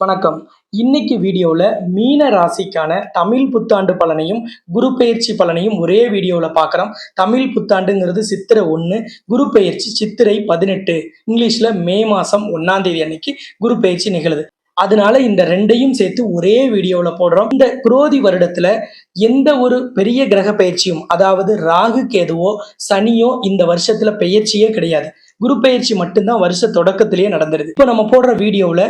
வணக்கம். இன்னைக்கு வீடியோவில் மீன ராசிக்கான தமிழ் புத்தாண்டு பலனையும் குரு பெயர்ச்சி பலனையும் ஒரே வீடியோவில் பார்க்குறோம் தமிழ் புத்தாண்டுங்கிறது சித்திரை ஒன்று குரு பெயர்ச்சி சித்திரை பதினெட்டு. இங்கிலீஷில் மே மாதம் ஒன்றாந்தேதி அன்னைக்கு குரு பெயர்ச்சி நிகழுது. அதனால இந்த ரெண்டையும் சேர்த்து ஒரே வீடியோவில் போடுறோம். இந்த குரோதி வருடத்துல எந்த ஒரு பெரிய கிரக பயிற்சியும் அதாவது ராகு கேதுவோ சனியோ இந்த வருஷத்துல பெயர்ச்சியே கிடையாது. குரு பயிற்சி மட்டும்தான் வருஷ தொடக்கத்திலேயே நடந்துருது. இப்போ நம்ம போடுற வீடியோவில்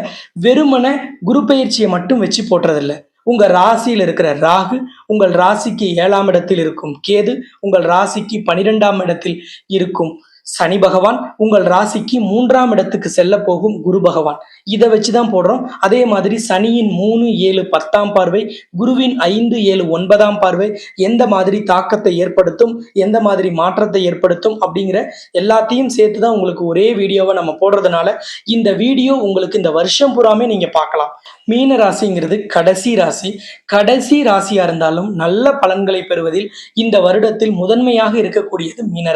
வெறுமனை குரு பயிற்சியை மட்டும் வச்சு போடுறதில்ல. உங்க ராசியில் இருக்கிற ராகு உங்கள் ராசிக்கு ஏழாம் இடத்தில் இருக்கும் கேது உங்கள் ராசிக்கு பனிரெண்டாம் இடத்தில் இருக்கும் சனி பகவான் உங்கள் ராசிக்கு மூன்றாம் இடத்துக்கு செல்ல போகும் குரு பகவான். இதை வச்சு தான் போடுறோம். அதே மாதிரி சனியின் மூணு ஏழு பத்தாம் பார்வை குருவின் ஐந்து ஏழு ஒன்பதாம் பார்வை எந்த மாதிரி தாக்கத்தை ஏற்படுத்தும் எந்த மாதிரி மாற்றத்தை ஏற்படுத்தும் அப்படிங்கிற எல்லாத்தையும் சேர்த்து தான் உங்களுக்கு ஒரே வீடியோவை நம்ம போடுறதுனால இந்த வீடியோ உங்களுக்கு இந்த வருஷம் பூராமே நீங்க பார்க்கலாம். மீன ராசிங்கிறது கடைசி ராசி. கடைசி ராசியா இருந்தாலும் நல்ல பலன்களை பெறுவதில் இந்த வருடத்தில் முதன்மையாக இருக்கக்கூடியது மீன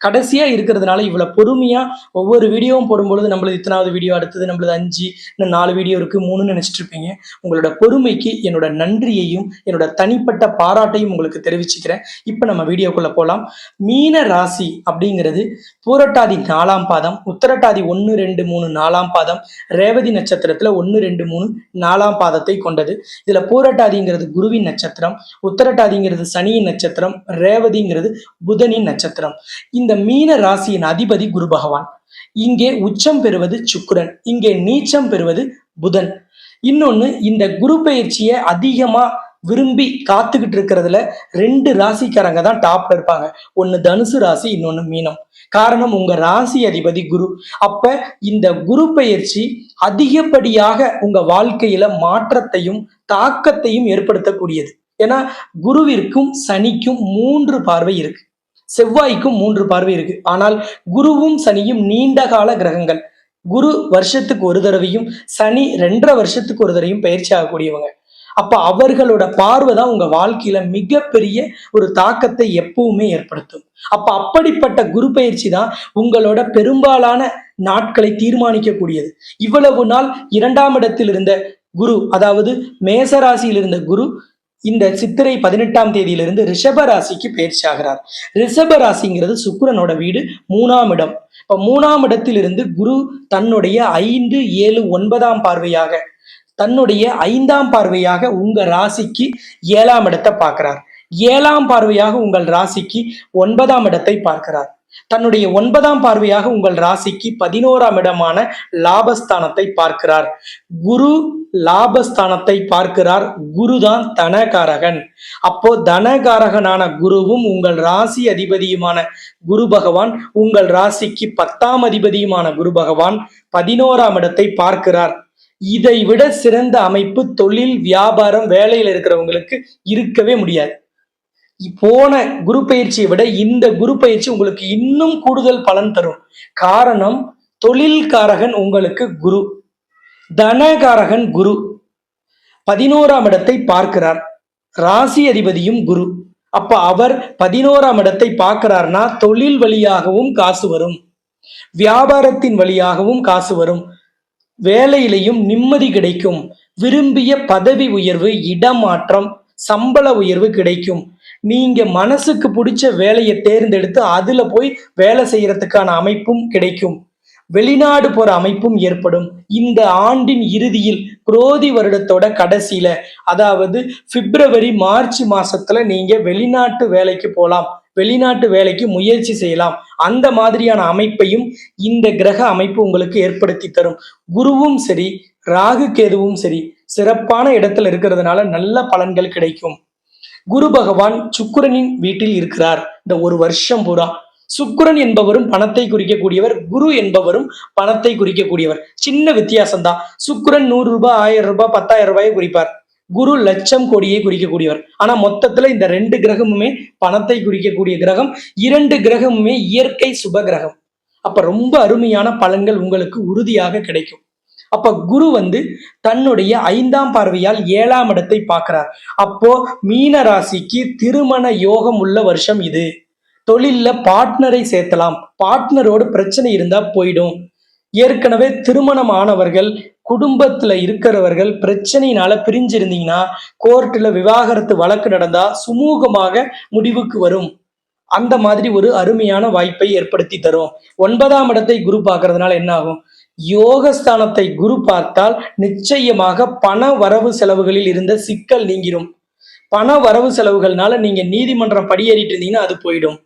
கடைசியாக கடைசியா இருக்கிறதுனால இவ்வளவு பொறுமையா ஒவ்வொரு வீடியோவும் போடும்பொழுது நம்மளது இத்தனாவது வீடியோ அடுத்தது நம்மளது அஞ்சு இன்னும் நாலு வீடியோ இருக்கு மூணுன்னு நினைச்சிட்டு இருப்பீங்க. உங்களோட பொறுமைக்கு என்னோட நன்றியையும் என்னோட தனிப்பட்ட பாராட்டையும் உங்களுக்கு தெரிவிச்சுக்கிறேன். இப்போ நம்ம வீடியோக்குள்ள போகலாம் மீன ராசி அப்படிங்கிறது பூரட்டாதி நாலாம் பாதம் உத்தரட்டாதி ஒன்று ரெண்டு மூணு நாலாம் பாதம் ரேவதி நட்சத்திரத்துல ஒன்று ரெண்டு மூணு நாலாம் பாதத்தை கொண்டது. இதுல பூரட்டாதிங்கிறது குருவின் நட்சத்திரம் உத்தரட்டாதிங்கிறது சனியின் நட்சத்திரம் ரேவதிங்கிறது புதனின் நட்சத்திரம். இந்த மீன ராசியின் அதிபதி குரு பகவான். இங்கே உச்சம் பெறுவது சுக்கிரன். இங்கே நீச்சம் பெறுவது புதன். இன்னொன்னு இந்த குரு பயிற்சியை அதிகமா விரும்பி காத்துக்கிட்டு இருக்கிறதுல ரெண்டு ராசிக்காரங்க தான் டாப்ல இருப்பாங்க. ஒன்னு தனுசு ராசி இன்னொன்னு மீனம். காரணம் உங்க ராசி அதிபதி குரு. அப்ப இந்த குரு பயிற்சி அதிகப்படியாக உங்க வாழ்க்கையில மாற்றத்தையும் தாக்கத்தையும் ஏற்படுத்தக்கூடியது. ஏன்னா குருவிற்கும் சனிக்கும் மூன்று பார்வை இருக்கு. செவ்வாய்க்கும் மூன்று பார்வை இருக்கு. ஆனால் குருவும் சனியும் நீண்ட கால கிரகங்கள். குரு வருஷத்துக்கு ஒரு தடவையும் சனி ரெண்டரை வருஷத்துக்கு ஒரு தடவையும் பயிற்சி ஆகக்கூடியவங்க. அப்ப அவர்களோட பார்வை தான் உங்க வாழ்க்கையில மிகப்பெரிய ஒரு தாக்கத்தை எப்பவுமே ஏற்படுத்தும். அப்ப அப்படிப்பட்ட குரு பயிற்சி தான் உங்களோட பெரும்பாலான நாட்களை தீர்மானிக்கக்கூடியது. இவ்வளவு நாள் இரண்டாம் இடத்தில் இருந்த குரு அதாவது மேசராசியில் இருந்த குரு இந்த சித்திரை பதினெட்டாம் தேதியிலிருந்து ரிஷப ராசிக்கு பயிற்சி ஆகிறார் ரிஷப ராசிங்கிறது சுக்கிரனோட வீடு மூணாம் இடம். இப்ப மூணாம் இடத்திலிருந்து குரு தன்னுடைய ஐந்து ஏழு ஒன்பதாம் பார்வையாக தன்னுடைய ஐந்தாம் பார்வையாக உங்க ராசிக்கு ஏழாம் இடத்தை பார்க்கிறார். ஏழாம் பார்வையாக உங்கள் ராசிக்கு ஒன்பதாம் இடத்தை பார்க்கிறார். தன்னுடைய ஒன்பதாம் பார்வையாக உங்கள் ராசிக்கு பதினோராம் இடமான லாபஸ்தானத்தை பார்க்கிறார். குரு லாபஸ்தானத்தை பார்க்கிறார். குருதான் தனகாரகன். அப்போ தனகாரகனான குருவும் உங்கள் ராசி அதிபதியுமான குரு பகவான் உங்கள் ராசிக்கு பத்தாம் அதிபதியுமான குரு பகவான் பதினோராம் இடத்தை பார்க்கிறார். இதை விட சிறந்த அமைப்பு தொழில் வியாபாரம் வேலையில் இருக்கிறவங்களுக்கு இருக்கவே முடியாது. போன குரு பயிற்சியை விட இந்த குரு பயிற்சி உங்களுக்கு இன்னும் கூடுதல் பலன் தரும். காரணம் தொழில்காரகன் உங்களுக்கு குரு. தனகாரகன் குரு. பதினோராம் இடத்தை பார்க்கிறார். ராசி அதிபதியும் குரு. அப்ப அவர் பதினோராம் இடத்தை பார்க்கிறார்னா தொழில் வழியாகவும் காசு வரும். வியாபாரத்தின் வழியாகவும் காசு வரும். வேலையிலையும் நிம்மதி கிடைக்கும். விரும்பிய பதவி உயர்வு இடமாற்றம் சம்பள உயர்வு கிடைக்கும். நீங்க மனசுக்கு பிடிச்ச வேலையை தேர்ந்தெடுத்து அதுல போய் வேலை செய்யறதுக்கான அமைப்பும் கிடைக்கும். வெளிநாடு போற அமைப்பும் ஏற்படும். இந்த ஆண்டின் இறுதியில் குரோதி வருடத்தோட கடைசியில அதாவது பிப்ரவரி மார்ச் மாசத்துல நீங்க வெளிநாட்டு வேலைக்கு போலாம். வெளிநாட்டு வேலைக்கு முயற்சி செய்யலாம். அந்த மாதிரியான அமைப்பையும் இந்த கிரக அமைப்பு உங்களுக்கு ஏற்படுத்தி தரும். குருவும் சரி ராகு கேதுவும் சரி சிறப்பான இடத்துல இருக்கிறதுனால நல்ல பலன்கள் கிடைக்கும். குரு பகவான் சுக்கிரனின் வீட்டில் இருக்கிறார். இந்த ஒரு வருஷம் பூரா. சுக்கிரன் என்பவரும் பணத்தை குறிக்கக்கூடியவர் குரு என்பவரும் பணத்தை குறிக்கக்கூடியவர். சின்ன வித்தியாசம் தான் சுக்கிரன் நூறு ரூபாய் ஆயிரம் ரூபாய் பத்தாயிரம் ரூபாயை குறிப்பார். குரு லட்சம் கோடியை குறிக்கக்கூடியவர். ஆனா மொத்தத்துல இந்த ரெண்டு கிரகமுமே பணத்தை குறிக்கக்கூடிய கிரகம் இரண்டு கிரகமுமே இயற்கை சுப கிரகம். அப்ப ரொம்ப அருமையான பலன்கள் உங்களுக்கு உறுதியாக கிடைக்கும். அப்ப குரு வந்து தன்னுடைய ஐந்தாம் பார்வையால் ஏழாம் இடத்தை பார்க்கிறார். அப்போ மீன ராசிக்கு திருமண யோகம் உள்ள வருஷம் இது. தொழில்ல பார்ட்னரை சேர்த்தலாம். பார்ட்னரோடு பிரச்சனை இருந்தா போயிடும். ஏற்கனவே திருமணம் ஆனவர்கள் குடும்பத்துல இருக்கிறவர்கள் பிரச்சனையினால பிரிஞ்சிருந்தீங்கன்னா கோர்ட்ல விவாகரத்து வழக்கு நடந்தா சுமூகமாக முடிவுக்கு வரும். அந்த மாதிரி ஒரு அருமையான வாய்ப்பை ஏற்படுத்தி தரும். ஒன்பதாம் இடத்தை குரு பார்க்கறதுனால என்ன ஆகும்? யோகஸ்தானத்தை குரு பார்த்தால் நிச்சயமாக பண வரவு செலவுகளில் இருந்த சிக்கல் நீங்கிரும். பண வரவு செலவுகள்னால நீங்க நீதிமன்றம் படியேறிட்டு இருந்தீங்கன்னா அது போயிடும்.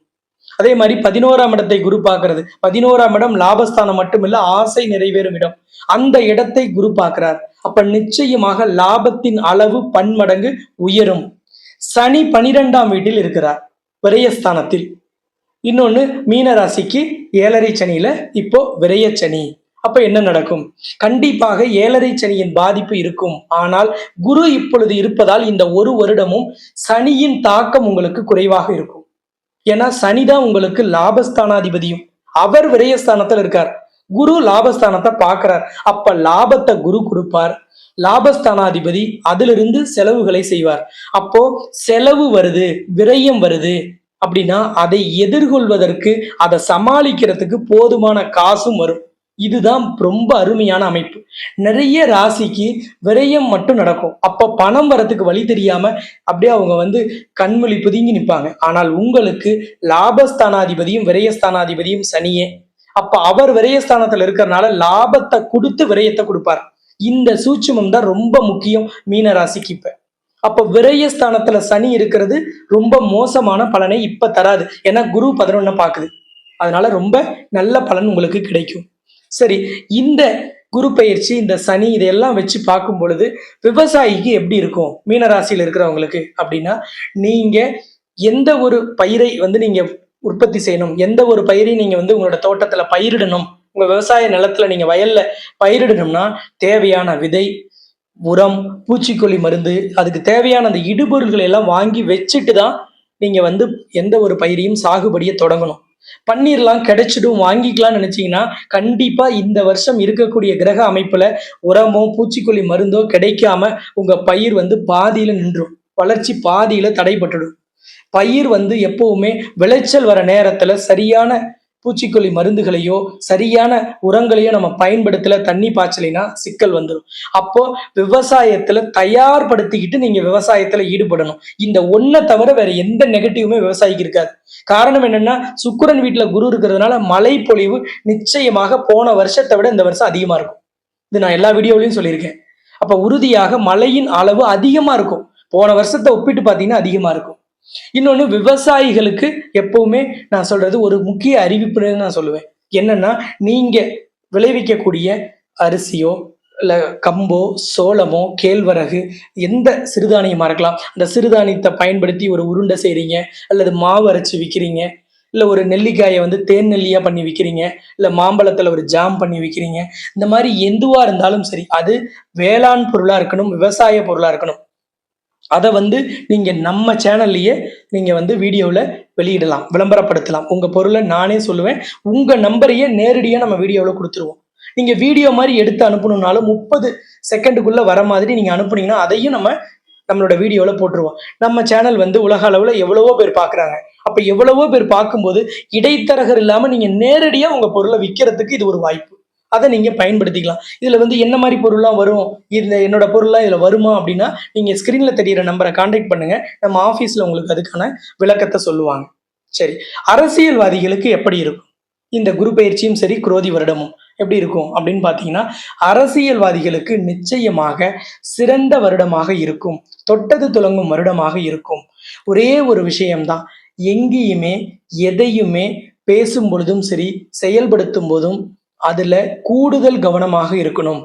அதே மாதிரி பதினோராம் இடத்தை குரு பார்க்கறது. பதினோராம் இடம் லாபஸ்தானம் மட்டுமில்ல ஆசை நிறைவேறும் இடம். அந்த இடத்தை குரு பார்க்கிறார். அப்ப நிச்சயமாக லாபத்தின் அளவு பன்மடங்கு உயரும். சனி பனிரெண்டாம் வீட்டில் இருக்கிறார் விரயஸ்தானத்தில் இன்னொன்னு மீனராசிக்கு ஏழரை சனியில இப்போ விரயச்சனி சனி. அப்ப என்ன நடக்கும்? கண்டிப்பாக ஏழரை சனியின் பாதிப்பு இருக்கும். ஆனால் குரு இப்பொழுது இருப்பதால் இந்த ஒரு வருடமும் சனியின் தாக்கம் உங்களுக்கு குறைவாக இருக்கும். ஏன்னா சனிதான் உங்களுக்கு லாபஸ்தானாதிபதியும். அவர் விரயஸ்தானத்தில் இருக்கார். குரு லாபஸ்தானத்தை பார்க்கிறார். அப்ப லாபத்தை குரு கொடுப்பார். லாபஸ்தானாதிபதி அதிலிருந்து செலவுகளை செய்வார். அப்போ செலவு வருது விரயம் வருது அப்படின்னா அதை எதிர்கொள்வதற்கு அதை சமாளிக்கிறதுக்கு போதுமான காசும் வரும். இதுதான் ரொம்ப அருமையான அமைப்பு. நிறைய ராசிக்கு விரயம் மட்டும் நடக்கும். அப்போ பணம் வரத்துக்கு வழி தெரியாம அப்படியே அவங்க வந்து கண்மொழி புதுங்கி நிற்பாங்க ஆனால் உங்களுக்கு லாபஸ்தானாதிபதியும் விரயஸ்தானாதிபதியும் சனியே. அப்ப அவர் விரயஸ்தானத்துல இருக்கிறனால லாபத்தை கொடுத்து விரயத்தை கொடுப்பார்? இந்த சூட்சுமம் தான் ரொம்ப முக்கியம் மீன ராசிக்கு இப்ப. அப்ப விரயஸ்தானத்துல சனி இருக்கிறது ரொம்ப மோசமான பலனை இப்ப தராது. ஏன்னா குரு பதினொன்னு பாக்குது அதனால ரொம்ப நல்ல பலன் உங்களுக்கு கிடைக்கும். சரி இந்த குரு பயிற்சி இந்த சனி இதையெல்லாம் வச்சு பார்க்கும் பொழுது விவசாயிக்கு எப்படி இருக்கும்? மீனராசியில் இருக்கிறவங்களுக்கு அப்படின்னா நீங்க எந்த ஒரு பயிரை வந்து நீங்க உற்பத்தி செய்யணும் எந்த ஒரு பயிரையும் நீங்க வந்து உங்களோட தோட்டத்துல பயிரிடணும் உங்க விவசாய நிலத்துல நீங்க வயல்ல பயிரிடணும்னா தேவையான விதை உரம் பூச்சிக்கொல்லி மருந்து அதுக்கு தேவையான அந்த இடுபொருள்களை எல்லாம் வாங்கி வச்சுட்டு தான் நீங்க வந்து எந்த ஒரு பயிரையும் சாகுபடியை தொடங்கணும். பன்னீர்லாம் கிடைச்சிடும் வாங்கிக்கலாம்னு நினைச்சீங்கன்னா கண்டிப்பா இந்த வருஷம் இருக்கக்கூடிய கிரக அமைப்புல உரமோ பூச்சிக்கொல்லி மருந்தோ கிடைக்காம உங்க பயிர் வந்து பாதியில நின்றும். வளர்ச்சி பாதியில தடைப்பட்டுடும் பயிர் வந்து எப்பவுமே விளைச்சல் வர நேரத்துல சரியான பூச்சிக்கொல்லி மருந்துகளையோ சரியான உரங்களையோ நம்ம பயன்படுத்தல தண்ணி பாய்ச்சலைனா சிக்கல் வந்துடும் அப்போ விவசாயத்துல தயார்படுத்திக்கிட்டு நீங்க விவசாயத்துல ஈடுபடணும். இந்த ஒன்றை தவிர வேற எந்த நெகட்டிவுமே விவசாயிக்கு இருக்காது காரணம் என்னன்னா சுக்கிரன் வீட்டுல குரு இருக்கிறதுனால மழை பொழிவு நிச்சயமாக போன வருஷத்தை விட இந்த வருஷம் அதிகமா இருக்கும். இது நான் எல்லா வீடியோலையும் சொல்லியிருக்கேன். அப்ப உறுதியாக மழையின் அளவு அதிகமா இருக்கும். போன வருஷத்தை ஒப்பிட்டு பார்த்தீங்கன்னா அதிகமா இருக்கும். இன்னொன்று விவசாயிகளுக்கு எப்பவுமே நான் சொல்றது ஒரு முக்கிய அறிவிப்புன்னு நான் சொல்லுவேன். என்னன்னா நீங்க விளைவிக்கக்கூடிய அரிசியோ இல்லை கம்போ சோளமோ கேழ்வரகு எந்த சிறுதானியமாக இருக்கலாம். அந்த சிறுதானியத்தை பயன்படுத்தி ஒரு உருண்டை செய்கிறீங்க அல்லது மாவு அரைச்சி விற்கிறீங்க இல்லை ஒரு நெல்லிக்காயை வந்து தேன் நெல்லியாக பண்ணி விற்கிறீங்க இல்லை மாம்பழத்தில் ஒரு ஜாம் பண்ணி விற்கிறீங்க இந்த மாதிரி எதுவாக இருந்தாலும் சரி அது வேளாண் பொருளாக இருக்கணும் விவசாய பொருளாக இருக்கணும். அதை வந்து நீங்கள் நம்ம சேனல்லையே நீங்கள் வந்து வீடியோவில் வெளியிடலாம் விளம்பரப்படுத்தலாம். உங்கள் பொருளை நானே சொல்லுவேன். உங்கள் நம்பரையே நேரடியாக நம்ம வீடியோவில் கொடுத்துருவோம். நீங்கள் வீடியோ மாதிரி எடுத்து அனுப்பணும்னாலும் முப்பது செகண்டுக்குள்ளே வர மாதிரி நீங்கள் அனுப்புனீங்கன்னா அதையும் நம்ம நம்மளோட வீடியோவில் போட்டுருவோம். நம்ம சேனல் வந்து உலக அளவில் எவ்வளவோ பேர் பார்க்குறாங்க அப்போ எவ்வளவோ பேர் பார்க்கும்போது இடைத்தரகர் இல்லாமல் நீங்கள் நேரடியாக உங்கள் பொருளை விற்கிறதுக்கு இது ஒரு வாய்ப்பு. அதை நீங்கள் பயன்படுத்திக்கலாம். இதில் வந்து என்ன மாதிரி பொருள்லாம் வரும்? இந்த என்னோட பொருள்லாம் இதில் வருமா அப்படின்னா நீங்கள் ஸ்க்ரீனில் தெரியிற நம்பரை காண்டாக்ட் பண்ணுங்கள் நம்ம ஆஃபீஸில் உங்களுக்கு அதுக்கான விளக்கத்தை சொல்லுவாங்க. சரி. அரசியல்வாதிகளுக்கு எப்படி இருக்கும்? இந்த குரு பயிற்சியும் சரி குரோதி வருடமும் எப்படி இருக்கும் அப்படின்னு பார்த்தீங்கன்னா அரசியல்வாதிகளுக்கு நிச்சயமாக சிறந்த வருடமாக இருக்கும். தொட்டது துலங்கும் வருடமாக இருக்கும். ஒரே ஒரு விஷயம்தான். எங்கேயுமே எதையுமே பேசும் பொழுதும் சரி செயல்படுத்தும் போதும் அதுல கூடுதல் கவனமாக இருக்கணும்.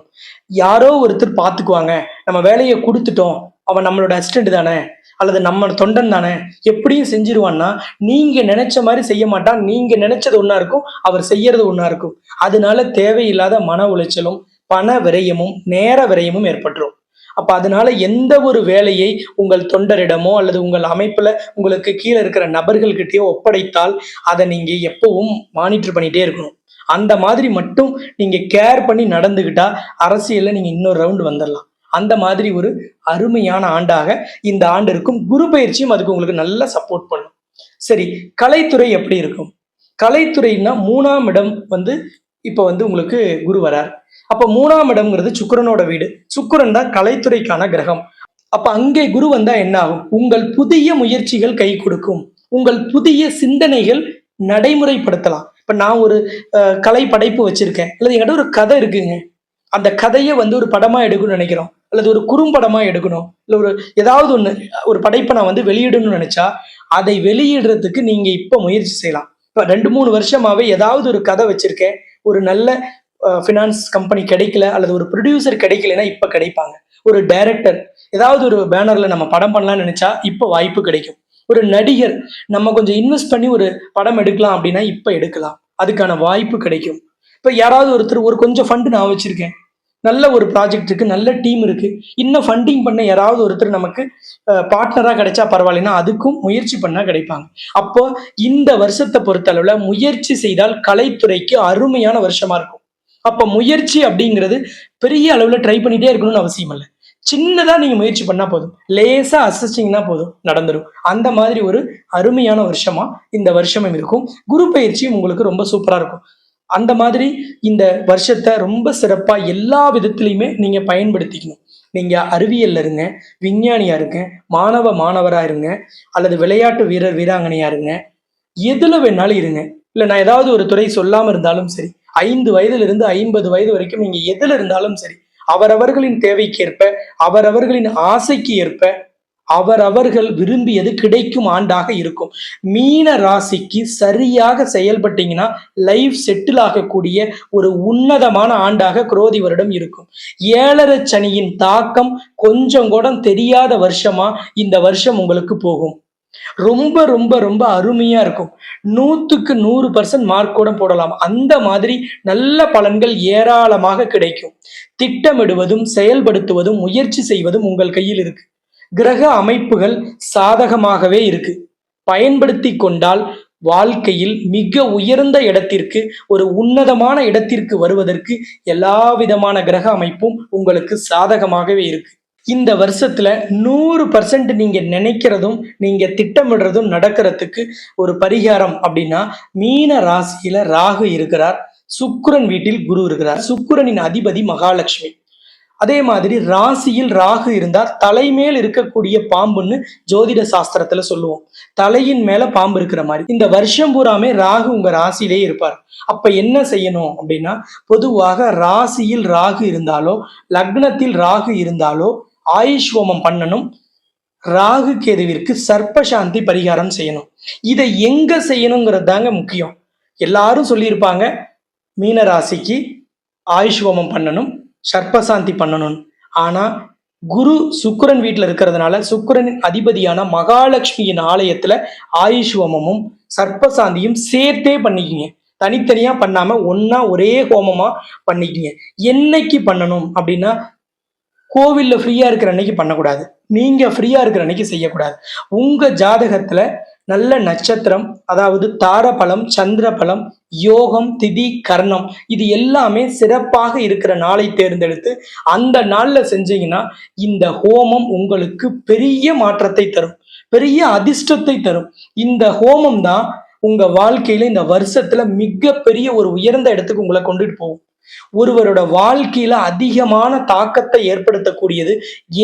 யாரோ ஒருத்தர் பார்த்துக்குவாங்க நம்ம வேலையை கொடுத்துட்டோம். அவன் நம்மளோட அசிஸ்டன்ட் தானே? அல்லது நம்ம தொண்டன் தானே? எப்படியும் செஞ்சிருவான்னா நீங்க நினைச்ச மாதிரி செய்ய மாட்டான் நீங்க நினைச்சது ஒன்றா இருக்கும் அவர் செய்யறது ஒன்றா இருக்கும். அதனால தேவையில்லாத மன உளைச்சலும் பண விரயமும் நேர விரயமும் ஏற்பட்டுரும். அப்ப அதனால எந்த ஒரு வேலையை உங்கள் தொண்டரிடமோ அல்லது உங்கள் அமைப்புல உங்களுக்கு கீழே இருக்கிற நபர்கள்கிட்டயோ ஒப்படைத்தால் அதை நீங்க எப்பவும் மானிட்டர் பண்ணிட்டே இருக்கணும். அந்த மாதிரி மட்டும் நீங்க கேர் பண்ணி நடந்துக்கிட்டா அரசியல்ல நீங்க இன்னொரு ரவுண்டு வந்துடலாம் அந்த மாதிரி ஒரு அருமையான ஆண்டாக இந்த ஆண்டு இருக்கும். குரு பயிற்சியும் அதுக்கு உங்களுக்கு நல்லா சப்போர்ட் பண்ணும். சரி கலைத்துறை எப்படி இருக்கும்? கலைத்துறைன்னா மூணாம் இடம் வந்து இப்போ வந்து உங்களுக்கு குரு வரார். அப்ப மூணாம் இடம்ங்கிறது சுக்கிரனோட வீடு. சுக்கிரன் தான் கலைத்துறைக்கான கிரகம். அப்ப அங்கே குரு வந்தா என்ன ஆகும்? உங்கள் புதிய முயற்சிகள் கை கொடுக்கும். உங்கள் புதிய சிந்தனைகள் நடைமுறைப்படுத்தலாம். இப்ப நான் ஒரு கலை படைப்பு வச்சிருக்கேன். அல்லது என்கிட்ட ஒரு கதை இருக்குங்க. அந்த கதையை வந்து ஒரு படமா எடுக்கணும்னு நினைக்கிறோம். அல்லது ஒரு குறும்படமா எடுக்கணும். இல்ல ஒரு ஏதாவது ஒன்று ஒரு படைப்பை நான் வந்து வெளியிடணும்னு நினைச்சா அதை வெளியிடுறதுக்கு நீங்க இப்ப முயற்சி செய்யலாம். இப்ப ரெண்டு மூணு வருஷமாவே ஏதாவது ஒரு கதை வச்சிருக்கேன். ஒரு நல்ல ஃபினான்ஸ் கம்பெனி கிடைக்கல அல்லது ஒரு ப்ரொடியூசர் கிடைக்கலன்னா இப்போ கிடைப்பாங்க. ஒரு டைரக்டர் ஏதாவது ஒரு பேனர்ல நம்ம படம் பண்ணலாம்னு நினைச்சா இப்போ வாய்ப்பு கிடைக்கும். ஒரு நடிகர் நம்ம கொஞ்சம் இன்வெஸ்ட் பண்ணி ஒரு படம் எடுக்கலாம் அப்படின்னா இப்போ எடுக்கலாம். அதுக்கான வாய்ப்பு கிடைக்கும். இப்போ யாராவது ஒருத்தர் ஒரு கொஞ்சம் ஃபண்டு நான் வச்சுருக்கேன். நல்ல ஒரு ப்ராஜெக்ட் இருக்கு நல்ல டீம் இருக்கு. இன்னும் ஃபண்டிங் பண்ண யாராவது ஒருத்தர் நமக்கு பார்ட்னரா கிடைச்சா பரவாயில்லைன்னா அதுக்கும் முயற்சி பண்ணா கிடைப்பாங்க. அப்போ இந்த வருஷத்தை பொறுத்தளவுல முயற்சி செய்தால் கலைத்துறைக்கு அருமையான வருஷமா இருக்கும். அப்ப முயற்சி அப்படிங்கிறது பெரிய அளவுல ட்ரை பண்ணிட்டே இருக்கணும்னு அவசியம் இல்லை. சின்னதா நீங்க முயற்சி பண்ணா போதும். லேசா அசிஸ்டிங்னா போதும் நடந்துடும் அந்த மாதிரி ஒரு அருமையான வருஷமா இந்த வருஷமும் இருக்கும். குரு பயிற்சியும் உங்களுக்கு ரொம்ப சூப்பரா இருக்கும். அந்த மாதிரி இந்த வருஷத்தை ரொம்ப சிறப்பா எல்லா விதத்திலையுமே நீங்க பயன்படுத்திக்கணும். நீங்க அறிவியல்ல இருங்க விஞ்ஞானியா இருங்க மாணவ மாணவரா இருங்க அல்லது விளையாட்டு வீரர் வீராங்கனையா இருங்க. எதுல வேணாலும் இருங்க. இல்ல நான் ஏதாவது ஒரு துறை சொல்லாம இருந்தாலும் சரி ஐந்து வயதிலிருந்து ஐம்பது வயது வரைக்கும் நீங்க எதுல இருந்தாலும் சரி அவரவர்களின் தேவைக்கேற்ப அவரவர்களின் ஆசைக்கு ஏற்ப அவரவர்கள் விரும்பியது கிடைக்கும் ஆண்டாக இருக்கும். மீன ராசிக்கு சரியாக செயல்பட்டீங்கன்னா லைஃப் செட்டில் ஆகக்கூடிய ஒரு உன்னதமான ஆண்டாக குரோதி வருடம் இருக்கும். ஏழரை சனியின் தாக்கம் கொஞ்சம் கூட தெரியாத வருஷமா இந்த வருஷம் உங்களுக்கு போகும். ரொம்ப ரொம்ப ரொம்ப அருமையா இருக்கும். நூத்துக்கு நூறு பர்சன்ட் மார்க் கூட போடலாம். அந்த மாதிரி நல்ல பலன்கள் ஏராளமாக கிடைக்கும். திட்டமிடுவதும் செயல்படுத்துவதும் முயற்சி செய்வதும் உங்கள் கையில் இருக்கு. கிரக அமைப்புகள் சாதகமாகவே இருக்கு. பயன்படுத்தி கொண்டால் வாழ்க்கையில் மிக உயர்ந்த இடத்திற்கு ஒரு உன்னதமான இடத்திற்கு வருவதற்கு எல்லா விதமான கிரக அமைப்பும் உங்களுக்கு சாதகமாகவே இருக்கு. இந்த வருஷத்துல நூறு பர்சன்ட் நீங்க நினைக்கிறதும் நீங்க திட்டமிடுறதும் நடக்கிறதுக்கு ஒரு பரிகாரம் அப்படின்னா மீன ராசியில ராகு இருக்கிறார் சுக்கரன் வீட்டில் குரு இருக்கிறார். சுக்கரனின் அதிபதி மகாலட்சுமி. அதே மாதிரி ராசியில் ராகு இருந்தால் தலைமேல் இருக்கக்கூடிய பாம்புன்னு ஜோதிட சாஸ்திரத்துல சொல்லுவோம். தலையின் மேல பாம்பு இருக்கிற மாதிரி. இந்த வருஷம் பூராமே ராகு உங்க ராசியிலே இருப்பார். அப்ப என்ன செய்யணும் அப்படின்னா பொதுவாக ராசியில் ராகு இருந்தாலோ லக்னத்தில் ராகு இருந்தாலோ ஆயுஷ் ஹோமம் பண்ணணும். ராகு கேதுவிற்கு சர்ப்பசாந்தி பரிகாரம் செய்யணும். இதை எங்க செய்யணுங்கிறது தாங்க முக்கியம். எல்லாரும் சொல்லியிருப்பாங்க மீன ராசிக்கு ஆயுஷ் ஹோமம் பண்ணணும் சர்ப்பசாந்தி பண்ணணும். ஆனா குரு சுக்கரன் வீட்டில் இருக்கிறதுனால சுக்கரனின் அதிபதியான மகாலட்சுமியின் ஆலயத்துல ஆயுஷ் ஹோமமும் சர்ப்பசாந்தியும் சேர்த்தே பண்ணிக்கிங்க. தனித்தனியா பண்ணாம ஒன்னா ஒரே ஹோமமா பண்ணிக்கிங்க. என்னைக்கு பண்ணணும் அப்படின்னா கோவிலில் ஃப்ரீயா இருக்கிற அன்னைக்கு பண்ணக்கூடாது. நீங்க ஃப்ரீயா இருக்கிற அன்னைக்கு செய்யக்கூடாது. உங்க ஜாதகத்துல நல்ல நட்சத்திரம் அதாவது தாரபலம் சந்திரபலம் யோகம் திதி கர்ணம் இது எல்லாமே சிறப்பாக இருக்கிற நாளை தேர்ந்தெடுத்து அந்த நாளில் செஞ்சீங்கன்னா இந்த ஹோமம் உங்களுக்கு பெரிய மாற்றத்தை தரும். பெரிய அதிர்ஷ்டத்தை தரும். இந்த ஹோமம் தான் உங்க வாழ்க்கையில இந்த வருஷத்துல மிகப்பெரிய ஒரு உயர்ந்த இடத்துக்கு உங்களை கொண்டுட்டு போகும். ஒருவரோட வாழ்க்கையில அதிகமான தாக்கத்தை ஏற்படுத்தக்கூடியது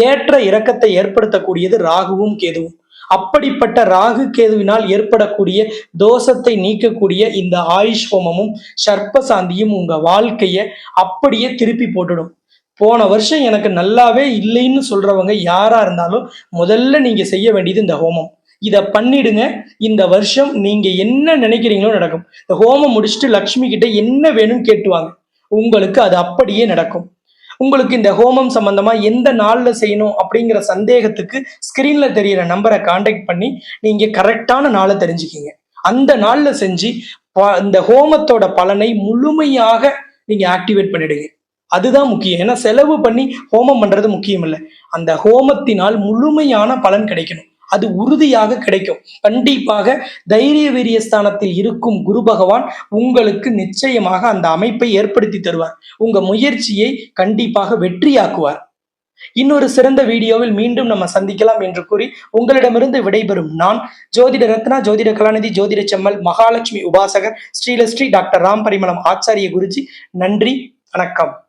ஏற்ற இறக்கத்தை ஏற்படுத்தக்கூடியது ராகுவும் கேதுவும். அப்படிப்பட்ட ராகு கேதுவினால் ஏற்படக்கூடிய தோஷத்தை நீக்கக்கூடிய இந்த ஆயுஷ் ஹோமமும் சர்ப்பசாந்தியும் உங்க வாழ்க்கைய அப்படியே திருப்பி போட்டுடும். போன வருஷம் எனக்கு நல்லாவே இல்லைன்னு சொல்றவங்க யாரா இருந்தாலும் முதல்ல நீங்க செய்ய வேண்டியது இந்த ஹோமம். இதை பண்ணிடுங்க. இந்த வருஷம் நீங்க என்ன நினைக்கிறீங்களோ நடக்கும். இந்த ஹோமம் முடிச்சுட்டு லக்ஷ்மி கிட்ட என்ன வேணும்னு கேட்டுவாங்க உங்களுக்கு அது அப்படியே நடக்கும். உங்களுக்கு இந்த ஹோமம் சம்பந்தமா எந்த நாள்ல செய்யணும் அப்படிங்கிற சந்தேகத்துக்கு ஸ்கிரீன்ல தெரியற நம்பரை காண்டாக்ட் பண்ணி நீங்க கரெக்டான நாளை தெரிஞ்சுக்கிங்க. அந்த நாள்ல செஞ்சு ப- இந்த ஹோமத்தோட பலனை முழுமையாக நீங்க ஆக்டிவேட் பண்ணிடுங்க. அதுதான் முக்கியம். ஏன்னா செலவு பண்ணி ஹோமம் பண்றது முக்கியம் இல்லை அந்த ஹோமத்தினால் முழுமையான பலன் கிடைக்கணும். அது உறுதியாக கிடைக்கும். கண்டிப்பாக தைரிய வீரிய ஸ்தானத்தில் இருக்கும் குரு பகவான் உங்களுக்கு நிச்சயமாக அந்த அமைப்பை ஏற்படுத்தி தருவார். உங்க முயற்சியை கண்டிப்பாக வெற்றியாக்குவார். இன்னொரு சிறந்த வீடியோவில் மீண்டும் நம்ம சந்திக்கலாம் என்று கூறி உங்களிடமிருந்து விடைபெறும் நான் ஜோதிட ரத்னா ஜோதிட கலாநிதி ஜோதிட செம்மல் மகாலட்சுமி உபாசகர் ஸ்ரீலஸ்ரீ டாக்டர் ராம் பரிமளம் ஆச்சாரிய குருஜி. நன்றி வணக்கம்.